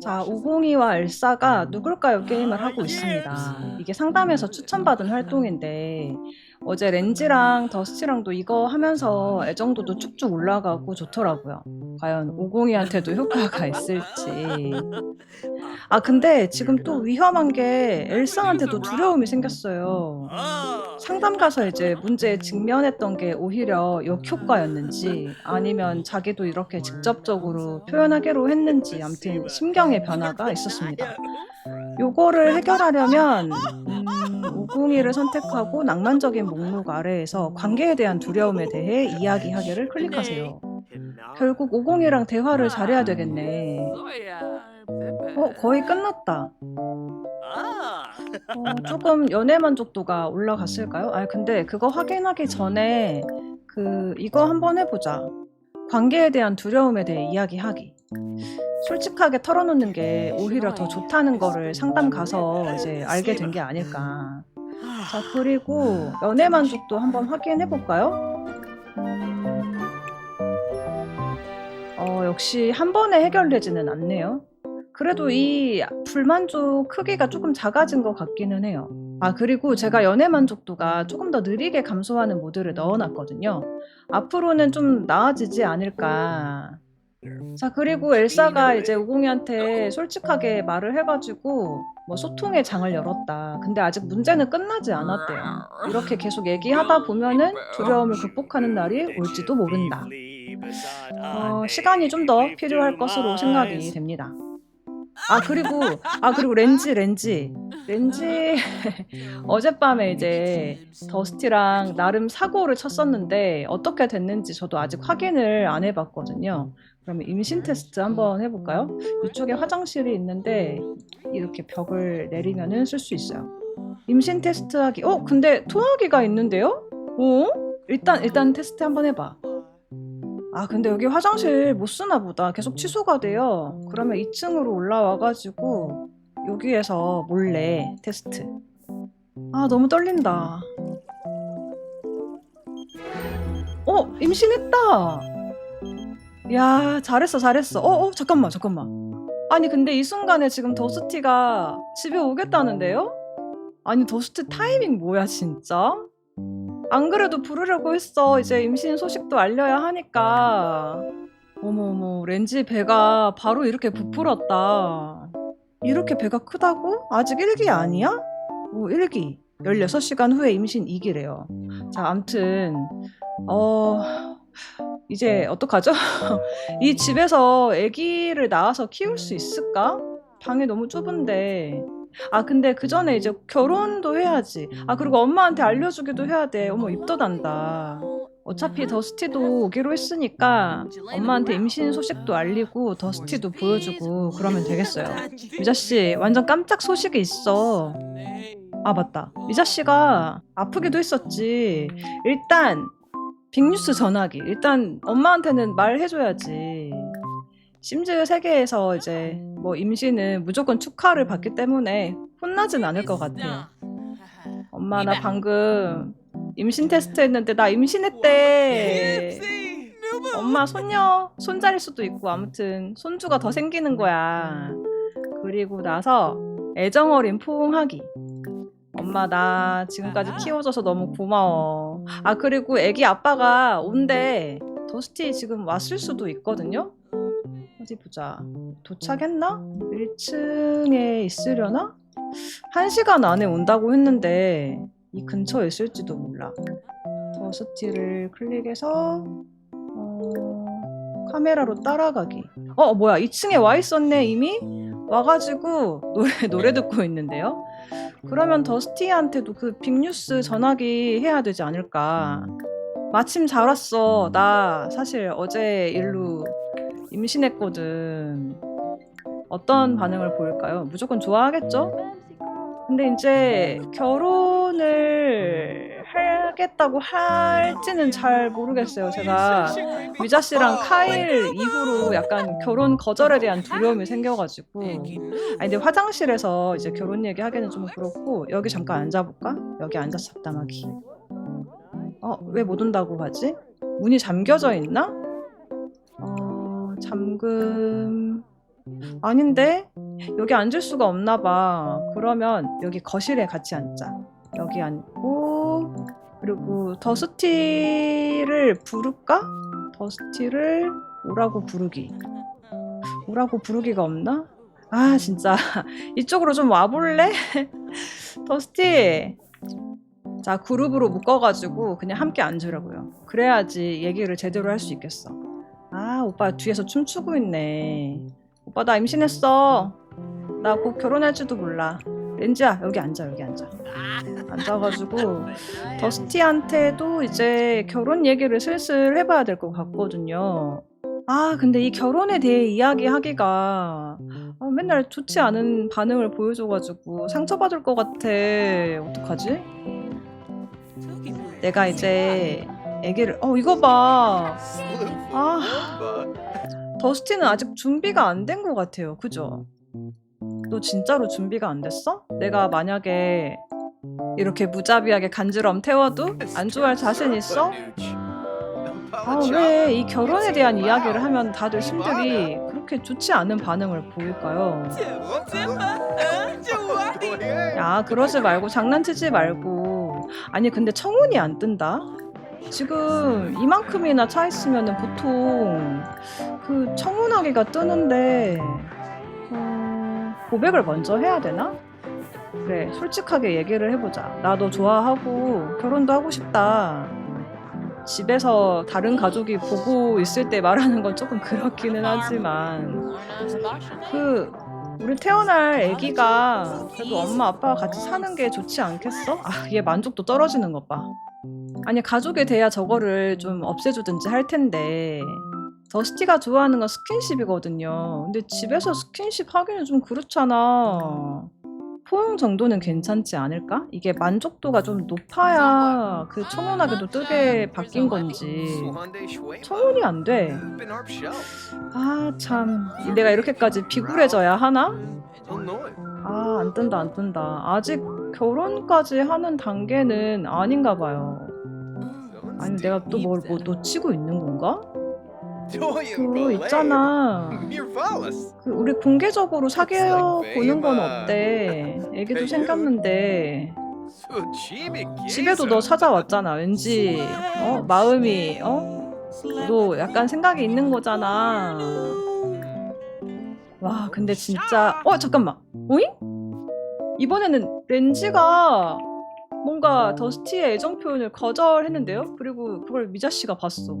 자, 우공이와 엘사가 누굴까요? 게임을 하고 있습니다. 이게 상담에서 추천받은 활동인데 어제 렌지랑 더스티랑도 이거 하면서 애정도도 쭉쭉 올라가고 좋더라고요. 과연 우공이한테도 효과가 있을지. 아, 근데 지금 또 위험한 게 엘사한테도 두려움이 생겼어요. 상담 가서 이제 문제에 직면했던 게 오히려 역효과였는지 아니면 자기도 이렇게 직접적으로 표현하기로 했는지 아무튼 심경의 변화가 있었습니다. 요거를 해결하려면 음, 우궁이를 선택하고 낭만적인 목록 아래에서 관계에 대한 두려움에 대해 이야기하기를 클릭하세요. 결국 오공이랑 대화를 잘해야 되겠네. 어, 거의 끝났다. 어, 조금 연애 만족도가 올라갔을까요? 아 근데 그거 확인하기 전에 그 이거 한번 해보자. 관계에 대한 두려움에 대해 이야기하기. 솔직하게 털어놓는 게 오히려 더 좋다는 거를 상담 가서 이제 알게 된 게 아닐까. 자 그리고 연애 만족도 한번 확인해 볼까요? 어 역시 한 번에 해결되지는 않네요. 그래도 이 불만족 크기가 조금 작아진 것 같기는 해요. 아, 그리고 제가 연애 만족도가 조금 더 느리게 감소하는 모드를 넣어놨거든요. 앞으로는 좀 나아지지 않을까. 자, 그리고 엘사가 이제 우공이한테 솔직하게 말을 해가지고 뭐 소통의 장을 열었다. 근데 아직 문제는 끝나지 않았대요. 이렇게 계속 얘기하다 보면은 두려움을 극복하는 날이 올지도 모른다. 어, 시간이 좀 더 필요할 것으로 생각이 됩니다. 아 그리고 아 그리고 렌지 렌지 렌지 어젯밤에 이제 더스티랑 나름 사고를 쳤었는데 어떻게 됐는지 저도 아직 확인을 안 해봤거든요. 그러면 임신 테스트 한번 해볼까요? 이쪽에 화장실이 있는데 이렇게 벽을 내리면은 쓸 수 있어요. 임신 테스트하기. 어 근데 통화기가 있는데요? 어? 일단 일단 테스트 한번 해봐. 아, 근데 여기 화장실 못 쓰나 보다. 계속 취소가 돼요. 그러면 2층으로 올라와가지고 여기에서 몰래 테스트. 아, 너무 떨린다. 어, 임신했다. 야, 잘했어, 잘했어. 어, 어, 잠깐만, 잠깐만. 아니, 근데 이 순간에 지금 더스티가 집에 오겠다는데요? 아니, 더스티 타이밍 뭐야, 진짜? 안 그래도 부르려고 했어. 이제 임신 소식도 알려야 하니까. 어머 어머 렌지 배가 바로 이렇게 부풀었다. 이렇게 배가 크다고? 아직 1기 아니야? 오 1기. 16시간 후에 임신 2기래요. 자, 암튼 어 이제 어떡하죠? 이 집에서 아기를 낳아서 키울 수 있을까? 방이 너무 좁은데 아 근데 그 전에 이제 결혼도 해야지. 아 그리고 엄마한테 알려주기도 해야 돼. 어머 입도 난다. 어차피 더스티도 오기로 했으니까 엄마한테 임신 소식도 알리고 더스티도 보여주고 그러면 되겠어요. 미자 씨 완전 깜짝 소식이 있어. 아 맞다. 미자 씨가 아프기도 했었지. 일단 빅뉴스 전화기. 일단 엄마한테는 말해줘야지. 심즈 세계에서 이제 뭐 임신은 무조건 축하를 받기 때문에 혼나진 않을 것 같아요. 엄마 나 방금 임신 테스트 했는데 나 임신했대. 엄마 손녀 손자일 수도 있고 아무튼 손주가 더 생기는 거야. 그리고 나서 애정 어린 포옹하기. 엄마 나 지금까지 키워줘서 너무 고마워. 아 그리고 애기 아빠가 온대. 더스티 지금 왔을 수도 있거든요. 어디 보자. 도착했나? 1층에 있으려나? 1시간 안에 온다고 했는데 이 근처에 있을지도 몰라. 더스티를 클릭해서 어, 카메라로 따라가기. 어 뭐야 2층에 와 있었네 이미? 와가지고 노래 노래 듣고 있는데요. 그러면 더스티한테도 그 빅뉴스 전화기 해야 되지 않을까? 마침 잘 왔어. 나 사실 어제 일로 임신했거든. 어떤 반응을 보일까요? 무조건 좋아하겠죠? 근데 이제 결혼을 하겠다고 할지는 잘 모르겠어요. 제가 미자 씨랑 카일 이후로 약간 결혼 거절에 대한 두려움이 생겨가지고. 아니 근데 화장실에서 이제 결혼 얘기 하기는 좀 그렇고 여기 잠깐 앉아볼까? 여기 앉아서 잡담하기. 어왜 못 온다고 하지? 문이 잠겨져 있나? 어 잠금 아닌데 여기 앉을 수가 없나 봐. 그러면 여기 거실에 같이 앉자. 여기 앉고 그리고 더스티를 부를까? 더스티를 오라고 부르기. 오라고 부르기가 없나? 아 진짜 이쪽으로 좀 와볼래? 더스티 자 그룹으로 묶어가지고 그냥 함께 앉으라고요 그래야지 얘기를 제대로 할 수 있겠어 아 오빠 뒤에서 춤추고 있네 오빠 나 임신했어 나 곧 결혼할지도 몰라 렌지야 여기 앉아 여기 앉아 앉아가지고 더스티한테도 이제 결혼 얘기를 슬슬 해봐야 될 것 같거든요 아 근데 이 결혼에 대해 이야기하기가 아, 맨날 좋지 않은 반응을 보여줘가지고 상처받을 것 같아 어떡하지? 내가 이제 애기를 어 이거 봐 아. 더스티는 아직 준비가 안 된 것 같아요 그죠? 너 진짜로 준비가 안 됐어? 내가 만약에 이렇게 무자비하게 간지럼 태워도 안 좋아할 자신 있어? 아 왜 이 결혼에 대한 이야기를 하면 다들 심들이 그렇게 좋지 않은 반응을 보일까요? 야 그러지 말고 장난치지 말고 아니 근데 청혼이 안 뜬다? 지금 이만큼이나 차 있으면 보통 그 청혼하기가 뜨는데 어, 고백을 먼저 해야 되나? 그래 솔직하게 얘기를 해보자 나너 좋아하고 결혼도 하고 싶다 집에서 다른 가족이 보고 있을 때 말하는 건 조금 그렇기는 하지만 그 우리 태어날 아기가 그래도 엄마 아빠와 같이 사는 게 좋지 않겠어? 아, 얘 만족도 떨어지는 것 봐. 아니 가족에 대해 저거를 좀 없애주든지 할 텐데 더스티가 좋아하는 건 스킨십이거든요. 근데 집에서 스킨십 하기는 좀 그렇잖아. 포용 정도는 괜찮지 않을까? 이게 만족도가 좀 높아야 그 청혼하게도 뜨게 바뀐 건지 청혼이 안 돼. 아 참 내가 이렇게까지 비굴해져야 하나? 아 안 뜬다 안 뜬다. 아직 결혼까지 하는 단계는 아닌가 봐요. 아니 내가 또 뭘 뭐 놓치고 있는 건가? 그 있잖아. 그 우리 공개적으로 사귀어 보는 건 어때? 애기도 생겼는데 집에도 너 찾아왔잖아. 왠지 어 마음이 어? 너 약간 생각이 있는 거잖아. 와 근데 진짜 어 잠깐만 오잉? 이번에는 렌지가 뭔가 더스티의 애정 표현을 거절했는데요? 그리고 그걸 미자 씨가 봤어.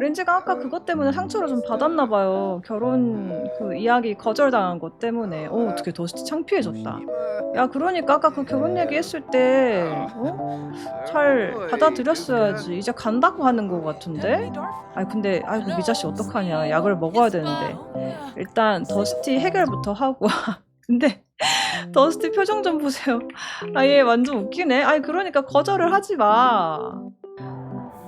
렌지가 아까 그것 때문에 상처를 좀 받았나 봐요. 결혼 그 이야기 거절당한 것 때문에. 어 어떻게 더스티 창피해졌다. 야 그러니까 아까 그 결혼 얘기 했을 때 어? 잘 받아들였어야지. 이제 간다고 하는 것 같은데? 아니 근데 아이고 미자 씨 어떡하냐. 약을 먹어야 되는데. 일단 더스티 해결부터 하고. 근데 더스티 표정 좀 보세요. 아얘 완전 웃기네. 아니 그러니까 거절을 하지 마.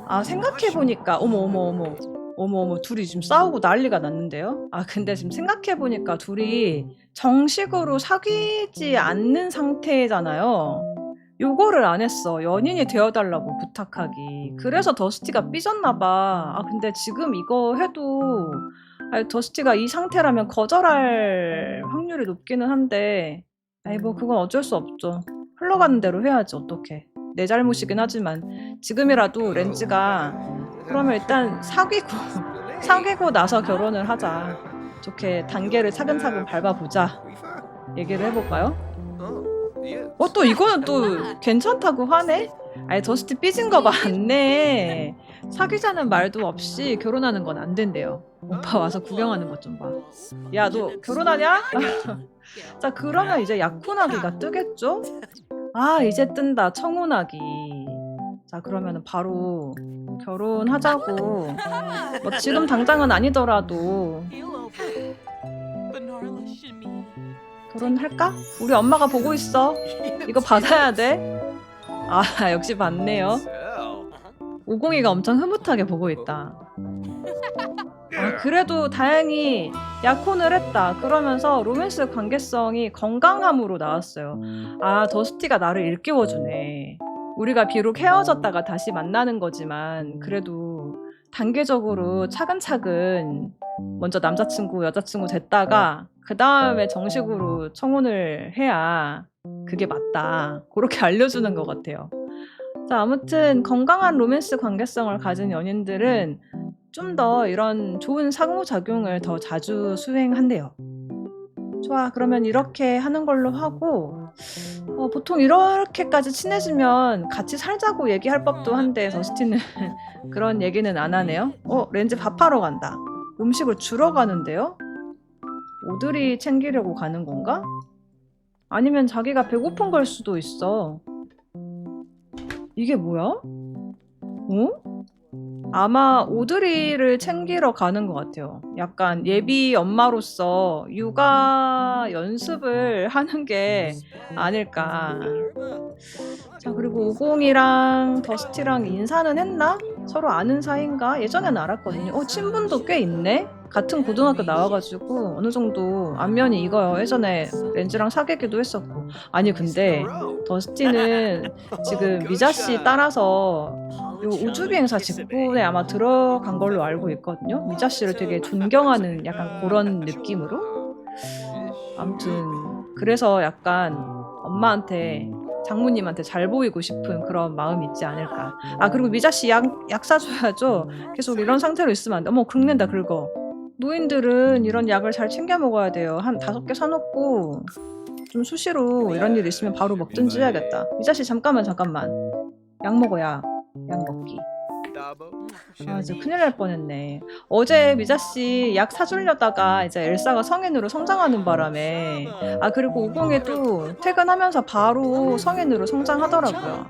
아 생각해 보니까 어머 어머 어머 어머 어머 둘이 지금 싸우고 난리가 났는데요. 아 근데 지금 생각해 보니까 둘이 정식으로 사귀지 않는 상태잖아요. 요거를 안 했어. 연인이 되어달라고 부탁하기. 그래서 더스티가 삐졌나 봐. 아 근데 지금 이거 해도 아니, 더스티가 이 상태라면 거절할 확률이 높기는 한데 아이 뭐 그건 어쩔 수 없죠. 흘러가는 대로 해야지 어떡해. 내 잘못이긴 하지만 지금이라도 렌즈가 그러면 일단 사귀고 사귀고 나서 결혼을 하자. 좋게 단계를 차근차근 밟아보자. 얘기를 해볼까요? 어 또 이거는 또 괜찮다고 하네? 아니 더스티 삐진 거 맞네. 사귀자는 말도 없이 결혼하는 건 안 된대요. 오빠 와서 구경하는 것 좀 봐. 야 너 결혼하냐? 자 그러면 이제 약혼하기가 뜨겠죠? 아 이제 뜬다 청혼하기. 자 그러면은 바로 결혼하자고. 뭐 지금 당장은 아니더라도 결혼할까? 우리 엄마가 보고 있어. 이거 받아야 돼. 아 역시 받네요. 오공이가 엄청 흐뭇하게 보고 있다. 아, 그래도 다행히 약혼을 했다. 그러면서 로맨스 관계성이 건강함으로 나왔어요. 아, 더스티가 나를 일깨워주네. 우리가 비록 헤어졌다가 다시 만나는 거지만, 그래도 단계적으로 차근차근 먼저 남자친구, 여자친구 됐다가 그 다음에 정식으로 청혼을 해야 그게 맞다. 그렇게 알려주는 것 같아요. 자, 아무튼 건강한 로맨스 관계성을 가진 연인들은 좀 더 이런 좋은 상호작용을 더 자주 수행한대요. 좋아, 그러면 이렇게 하는 걸로 하고, 어, 보통 이렇게까지 친해지면 같이 살자고 얘기할 법도 한데, 더스티는 그런 얘기는 안 하네요. 어, 렌즈 밥하러 간다. 음식을 주러 가는데요? 오드리 챙기려고 가는 건가? 아니면 자기가 배고픈 걸 수도 있어. 이게 뭐야? 어? 아마 오드리를 챙기러 가는 것 같아요. 약간 예비 엄마로서 육아 연습을 하는 게 아닐까. 자, 그리고 50이랑 더스티랑 인사는 했나? 서로 아는 사이인가? 예전엔 알았거든요. 어, 친분도 꽤 있네? 같은 고등학교 나와가지고 어느 정도 안면이 익어요. 예전에 렌즈랑 사귀기도 했었고. 아니, 근데 더스티는 지금 미자 씨 따라서 요 우주 비행사 직군에 아마 들어간 걸로 알고 있거든요. 미자 씨를 되게 존경하는 약간 그런 느낌으로. 아무튼 그래서 약간 엄마한테 장모님한테 잘 보이고 싶은 그런 마음이 있지 않을까. 아 그리고 미자 씨약 약 사줘야죠. 계속 이런 상태로 있으면 안 돼. 어머 긁는다 긁어. 노인들은 이런 약을 잘 챙겨 먹어야 돼요. 한 다섯 개 사놓고 좀 수시로 이런 일 있으면 바로 먹든지 해야겠다. 미자 씨 잠깐만 잠깐만. 약 먹어야. 약 먹기. 아, 진짜 큰일 날 뻔했네. 어제 미자 씨 약 사주려다가 이제 엘사가 성인으로 성장하는 바람에 아 그리고 우공이도 퇴근하면서 바로 성인으로 성장하더라고요.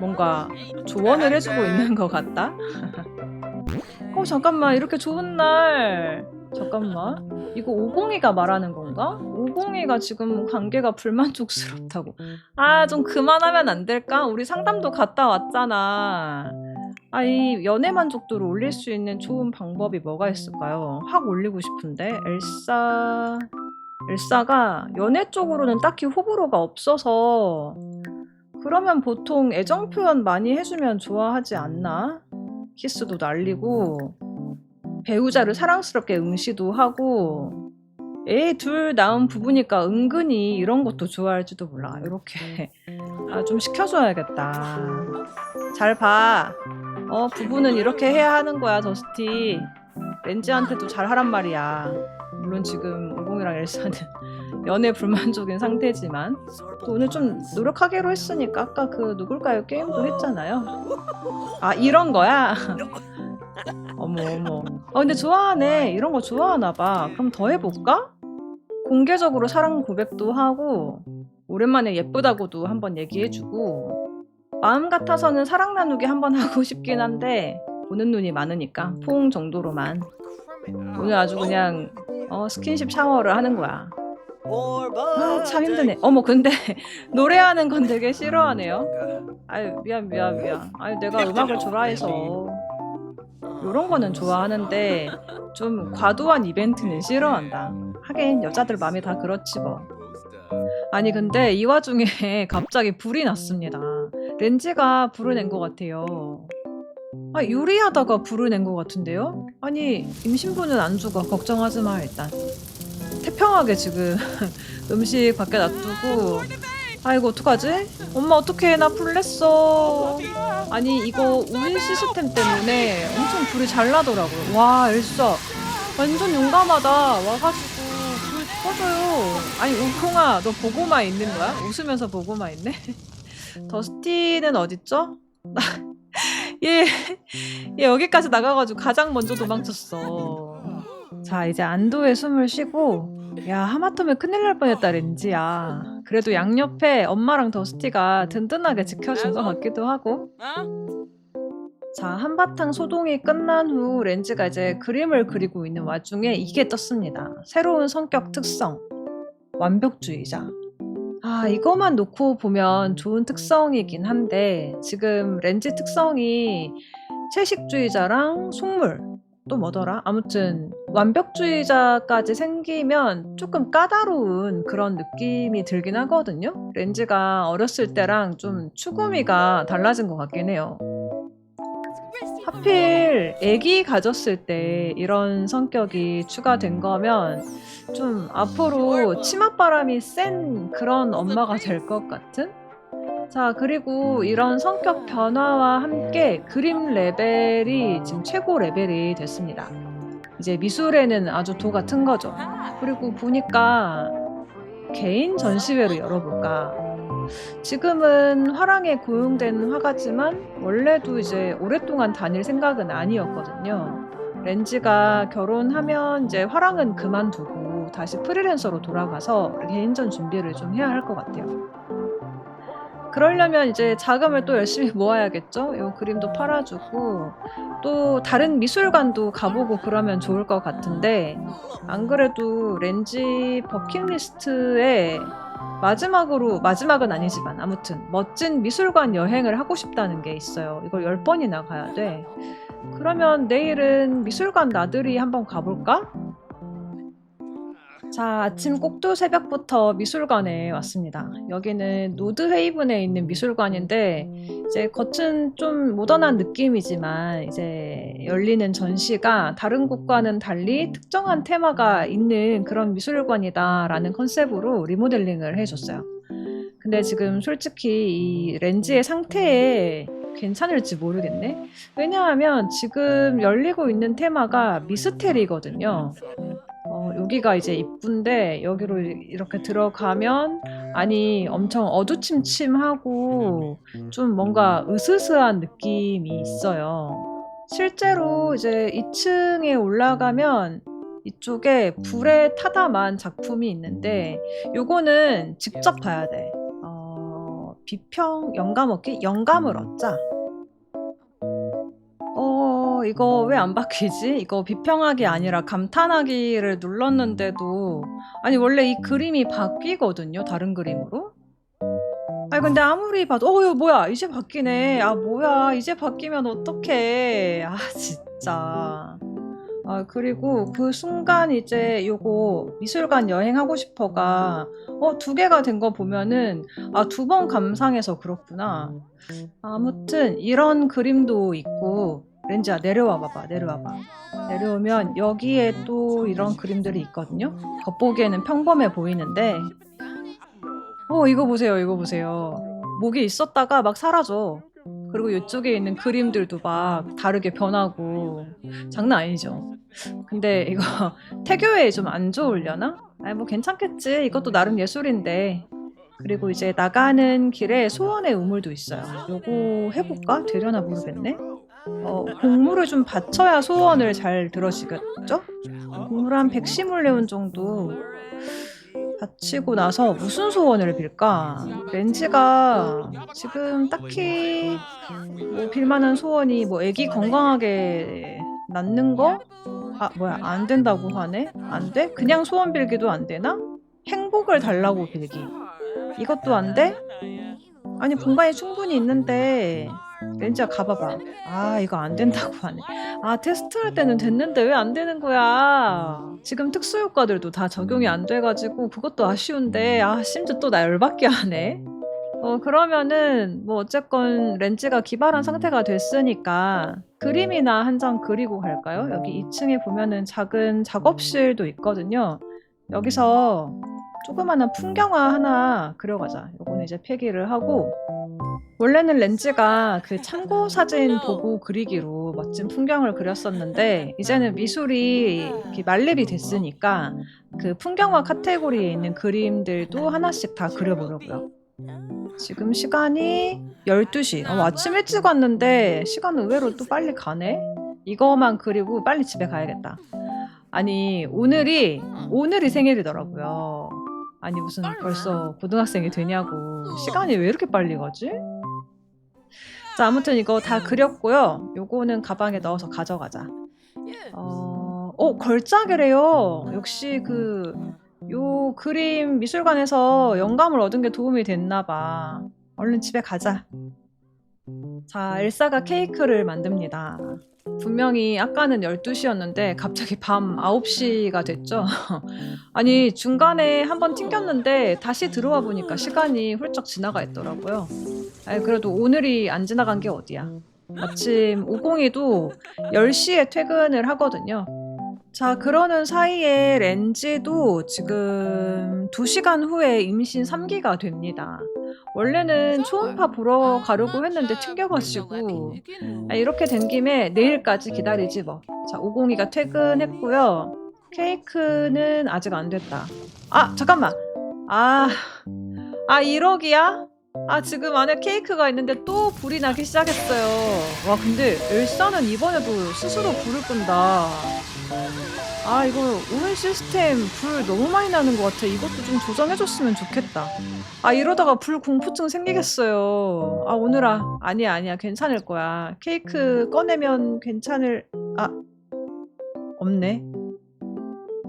뭔가 조언을 해주고 있는 것 같다. 어 잠깐만 이렇게 좋은 날 잠깐만 이거 오공이가 말하는 건가? 오공이가 지금 관계가 불만족스럽다고. 아 좀 그만하면 안 될까? 우리 상담도 갔다 왔잖아. 아, 이 연애 만족도를 올릴 수 있는 좋은 방법이 뭐가 있을까요? 확 올리고 싶은데 엘사 엘사가 연애 쪽으로는 딱히 호불호가 없어서 그러면 보통 애정 표현 많이 해주면 좋아하지 않나? 키스도 날리고 배우자를 사랑스럽게 응시도 하고 애 둘 낳은 부부니까 은근히 이런 것도 좋아할지도 몰라. 이렇게 아, 좀 시켜줘야겠다. 잘 봐. 어, 부부는 이렇게 해야 하는 거야, 더스티. 렌즈한테도 잘 하란 말이야. 물론 지금 오공이랑 엘사는 연애 불만족인 상태지만 또 오늘 좀 노력하기로 했으니까 아까 그 누굴까요 게임도 했잖아요. 아 이런 거야. 어머 어머. 아 근데 좋아하네. 이런 거 좋아하나 봐. 그럼 더 해볼까? 공개적으로 사랑 고백도 하고 오랜만에 예쁘다고도 한번 얘기해주고 마음 같아서는 사랑 나누기 한번 하고 싶긴 한데 보는 눈이 많으니까 포옹 정도로만 오늘 아주 그냥 어, 스킨십 샤워를 하는 거야. 아, 참 힘드네. 어머, 근데 노래하는 건 되게 싫어하네요. 아유, 미안, 미안, 미안. 아유, 내가 음악을 좋아해서 이런 거는 좋아하는데 좀 과도한 이벤트는 싫어한다. 하긴 여자들 마음이 다 그렇지 뭐. 아니 근데 이 와중에 갑자기 불이 났습니다. 렌즈가 불을 낸 것 같아요. 아 요리하다가 불을 낸 것 같은데요? 아니 임신부는 안 죽어 걱정하지 마 일단. 태평하게 지금 음식 밖에 놔두고 아이고 어떡하지? 엄마 어떡해 나불 냈어. 아니 이거 우인 시스템 때문에 엄청 불이 잘 나더라고요. 와 엘사 완전 용감하다. 와가지고 불 꺼줘요. 아니 우콩아 너 보고만 있는 거야? 웃으면서 보고만 있네. 더스티는 어딨죠? 얘, 얘 여기까지 나가가지고 가장 먼저 도망쳤어. 자 이제 안도의 숨을 쉬고 야 하마터면 큰일 날 뻔했다 렌지야. 그래도 양옆에 엄마랑 더스티가 든든하게 지켜준 것 같기도 하고. 자 한바탕 소동이 끝난 후 렌즈가 이제 그림을 그리고 있는 와중에 이게 떴습니다. 새로운 성격 특성 완벽주의자. 아 이거만 놓고 보면 좋은 특성이긴 한데 지금 렌즈 특성이 채식주의자랑 속물 또 뭐더라? 아무튼 완벽주의자까지 생기면 조금 까다로운 그런 느낌이 들긴 하거든요. 렌즈가 어렸을 때랑 좀 추구미가 달라진 것 같긴 해요. 하필 아기 가졌을 때 이런 성격이 추가된 거면 좀 앞으로 치맛바람이 센 그런 엄마가 될 것 같은? 자, 그리고 이런 성격 변화와 함께 그림 레벨이 지금 최고 레벨이 됐습니다. 이제 미술에는 아주 도 같은 거죠. 그리고 보니까 개인 전시회를 열어볼까. 지금은 화랑에 고용된 화가지만 원래도 이제 오랫동안 다닐 생각은 아니었거든요. 렌지가 결혼하면 이제 화랑은 그만두고 다시 프리랜서로 돌아가서 개인전 준비를 좀 해야 할 것 같아요. 그러려면 이제 자금을 또 열심히 모아야겠죠? 요 그림도 팔아주고 또 다른 미술관도 가보고 그러면 좋을 것 같은데 안 그래도 렌지 버킷리스트에 마지막으로 마지막은 아니지만 아무튼 멋진 미술관 여행을 하고 싶다는 게 있어요. 이걸 열 번이나 가야 돼. 그러면 내일은 미술관 나들이 한번 가볼까? 자, 아침 꼭두 새벽부터 미술관에 왔습니다. 여기는 노드 헤이븐에 있는 미술관인데, 이제 겉은 좀 모던한 느낌이지만, 이제 열리는 전시가 다른 곳과는 달리 특정한 테마가 있는 그런 미술관이다라는 컨셉으로 리모델링을 해줬어요. 근데 지금 솔직히 이 렌즈의 상태에 괜찮을지 모르겠네. 왜냐하면 지금 열리고 있는 테마가 미스테리거든요. 어, 여기가 이제 이쁜데 여기로 이렇게 들어가면 아니 엄청 어두침침하고 좀 뭔가 으스스한 느낌이 있어요. 실제로 이제 2층에 올라가면 이쪽에 불에 타다만 작품이 있는데 요거는 직접 봐야 돼. 어, 비평 영감 얻기 영감을 얻자. 어, 이거 왜 안 바뀌지? 이거 비평하기 아니라 감탄하기를 눌렀는데도 아니 원래 이 그림이 바뀌거든요. 다른 그림으로. 아니 근데 아무리 봐도 어, 이거 뭐야? 이제 바뀌네. 아, 뭐야? 이제 바뀌면 어떡해. 아, 진짜. 아, 그리고 그 순간 이제 요거 미술관 여행하고 싶어가 어, 두 개가 된 거 보면은 아, 두 번 감상해서 그렇구나. 아무튼 이런 그림도 있고 렌즈야 내려와 봐봐 내려와 봐. 내려오면 여기에 또 이런 그림들이 있거든요. 겉보기에는 평범해 보이는데. 어 이거 보세요 이거 보세요. 목이 있었다가 막 사라져. 그리고 이쪽에 있는 그림들도 막 다르게 변하고. 장난 아니죠. 근데 이거 태교에 좀 안 좋으려나? 아니 뭐 괜찮겠지. 이것도 나름 예술인데. 그리고 이제 나가는 길에 소원의 우물도 있어요. 요거 해볼까? 되려나 모르겠네. 어, 곡물을 좀 바쳐야 소원을 잘 들어지겠죠? 곡물 한 110물레온 정도 바치고 나서 무슨 소원을 빌까? 렌즈가 지금 딱히 뭐 빌만한 소원이 뭐 애기 건강하게 낳는 거? 아 뭐야 안 된다고 하네? 안 돼? 그냥 소원 빌기도 안 되나? 행복을 달라고 빌기. 이것도 안 돼? 아니 공간이 충분히 있는데 렌즈야 가봐봐. 아 이거 안 된다고 하네. 아 테스트할 때는 됐는데 왜 안 되는 거야? 지금 특수 효과들도 다 적용이 안 돼가지고 그것도 아쉬운데 아 심지어 또 나 열받게 하네. 어 그러면은 뭐 어쨌건 렌즈가 기발한 상태가 됐으니까 그림이나 한 장 그리고 갈까요? 여기 2층에 보면은 작은 작업실도 있거든요. 여기서 조그마한 풍경화 하나 그려가자. 요거는 이제 폐기를 하고 원래는 렌즈가 그 참고 사진 보고 그리기로 멋진 풍경을 그렸었는데 이제는 미술이 이렇게 말렙이 됐으니까 그 풍경화 카테고리에 있는 그림들도 하나씩 다 그려보려고요. 지금 시간이 12시. 어, 아침 일찍 왔는데 시간 의외로 또 빨리 가네. 이거만 그리고 빨리 집에 가야겠다. 아니 오늘이 오늘이 생일이더라고요. 아니 무슨 벌써 고등학생이 되냐고 시간이 왜 이렇게 빨리 가지? 자 아무튼 이거 다 그렸고요. 요거는 가방에 넣어서 가져가자. 어, 어 걸작이래요. 역시 그 요 그림 미술관에서 영감을 얻은 게 도움이 됐나 봐. 얼른 집에 가자. 자, 엘사가 케이크를 만듭니다. 분명히 아까는 12시였는데 갑자기 밤 9시가 됐죠. 아니, 중간에 한번 튕겼는데 다시 들어와 보니까 시간이 훌쩍 지나가 있더라고요. 아니, 그래도 오늘이 안 지나간 게 어디야. 마침 우공이도 10시에 퇴근을 하거든요. 자, 그러는 사이에 렌지도 지금 2시간 후에 임신 3기가 됩니다. 원래는 초음파 보러 가려고 했는데 튕겨가지고 아, 이렇게 된 김에 내일까지 기다리지 뭐. 자, 502가 퇴근했고요. 케이크는 아직 안 됐다. 아, 잠깐만. 아, 아 1억이야? 아 지금 안에 케이크가 있는데 또 불이 나기 시작했어요. 와 근데 엘사는 이번에도 스스로 불을 끈다. 아 이거 오븐 시스템 불 너무 많이 나는 것 같아. 이것도 좀 조정해줬으면 좋겠다. 아 이러다가 불 공포증 생기겠어요. 아 오늘아 아니야 아니야 괜찮을 거야. 케이크 꺼내면 괜찮을 아 없네.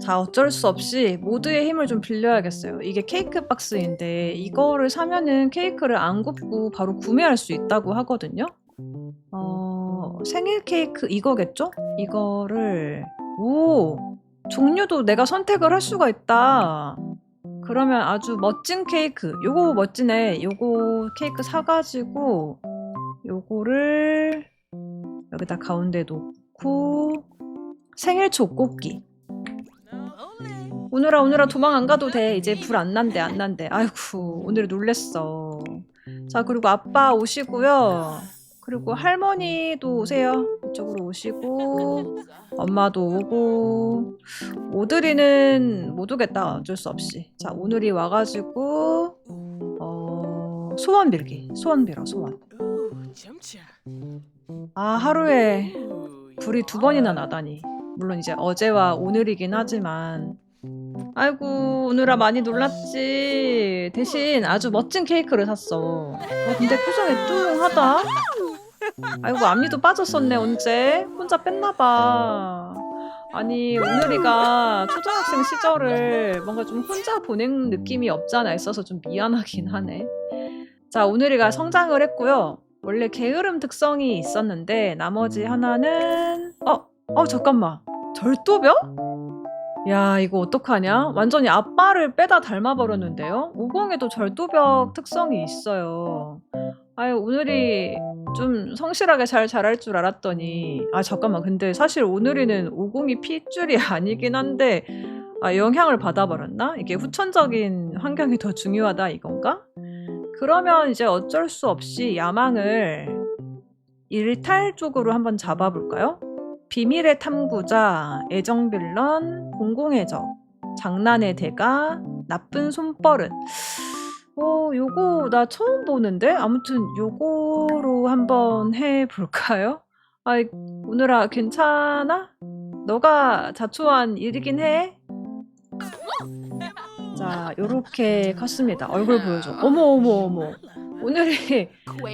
자 어쩔 수 없이 모두의 힘을 좀 빌려야겠어요. 이게 케이크 박스인데 이거를 사면은 케이크를 안 굽고 바로 구매할 수 있다고 하거든요. 어 생일 케이크 이거겠죠? 이거를 오 종류도 내가 선택을 할 수가 있다. 그러면 아주 멋진 케이크. 요거 멋지네. 요거 케이크 사가지고 요거를 여기다 가운데 놓고 생일 족꽃기. 오늘아 오늘아 도망 안 가도 돼. 이제 불 안 난대 안 난대. 아이고 오늘 놀랬어. 자 그리고 아빠 오시고요. 그리고 할머니도 오세요. 이쪽으로 오시고 엄마도 오고 오드리는 못 오겠다 어쩔 수 없이. 자 오늘이 와가지고 어 소원 빌기 소원 빌어 소원. 아 하루에 불이 두 번이나 나다니. 물론 이제 어제와 오늘이긴 하지만 아이고 오늘아 많이 놀랐지 대신 아주 멋진 케이크를 샀어 어, 근데 표정이 뚱하다 아이고 앞니도 빠졌었네 언제 혼자 뺐나봐 아니 오늘이가 초등학생 시절을 뭔가 좀 혼자 보낸 느낌이 없잖아 있어서 좀 미안하긴 하네 자 오늘이가 성장을 했고요 원래 게으름 특성이 있었는데 나머지 하나는 어? 어 잠깐만 절도병? 야 이거 어떡하냐? 완전히 아빠를 빼다 닮아버렸는데요? 오공에도 절도벽 특성이 있어요. 아유 오늘이 좀 성실하게 잘 자랄 줄 알았더니 아 잠깐만 근데 사실 오늘이는 오공이 핏줄이 아니긴 한데 아 영향을 받아버렸나? 이게 후천적인 환경이 더 중요하다 이건가? 그러면 이제 어쩔 수 없이 야망을 일탈 쪽으로 한번 잡아볼까요? 비밀의 탐구자, 애정 빌런, 공공의 적, 장난의 대가, 나쁜 손버릇. 어, 요거 나 처음 보는데? 아무튼 요거로 한번 해볼까요? 아, 오늘아 괜찮아? 너가 자초한 일이긴 해? 자, 요렇게 컸습니다. 얼굴 보여줘. 어머, 어머, 어머. 오늘이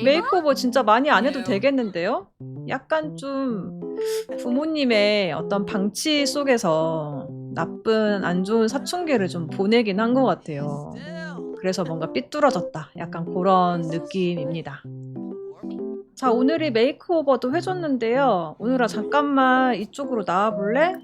메이크오버 진짜 많이 안 해도 되겠는데요? 약간 좀 부모님의 어떤 방치 속에서 나쁜 안 좋은 사춘기를 좀 보내긴 한 것 같아요. 그래서 뭔가 삐뚤어졌다. 약간 그런 느낌입니다. 자, 오늘이 메이크오버도 해줬는데요. 오늘아 잠깐만 이쪽으로 나와볼래?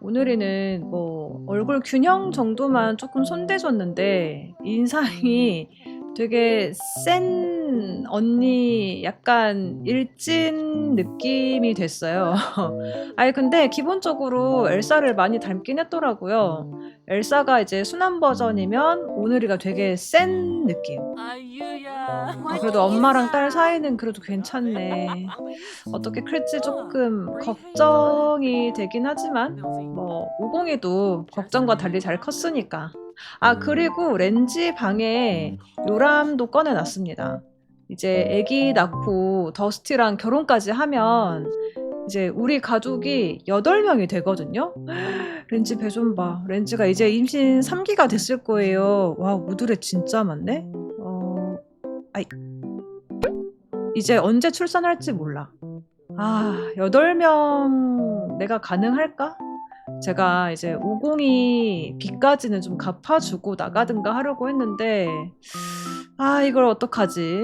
오늘이는 뭐 얼굴 균형 정도만 조금 손대줬는데 인상이 되게 센 언니 약간 일진 느낌이 됐어요. 아니 근데 기본적으로 엘사를 많이 닮긴 했더라고요. 엘사가 이제 순한 버전이면 오늘이가 되게 센 느낌. 아, 그래도 엄마랑 딸 사이는 그래도 괜찮네. 어떻게 클지 조금 걱정이 되긴 하지만 뭐 오공이도 걱정과 달리 잘 컸으니까. 아 그리고 렌지 방에 요람도 꺼내놨습니다. 이제 아기 낳고 더스티랑 결혼까지 하면 이제 우리 가족이 8명이 되거든요. 렌지 배좀 봐. 렌지가 이제 임신 3기가 됐을 거예요. 와, 우드레 진짜 많네? 어, 아이. 이제 언제 출산할지 몰라. 아, 8명 내가 가능할까? 제가 이제 502 빚까지는 좀 갚아주고 나가든가 하려고 했는데, 아, 이걸 어떡하지?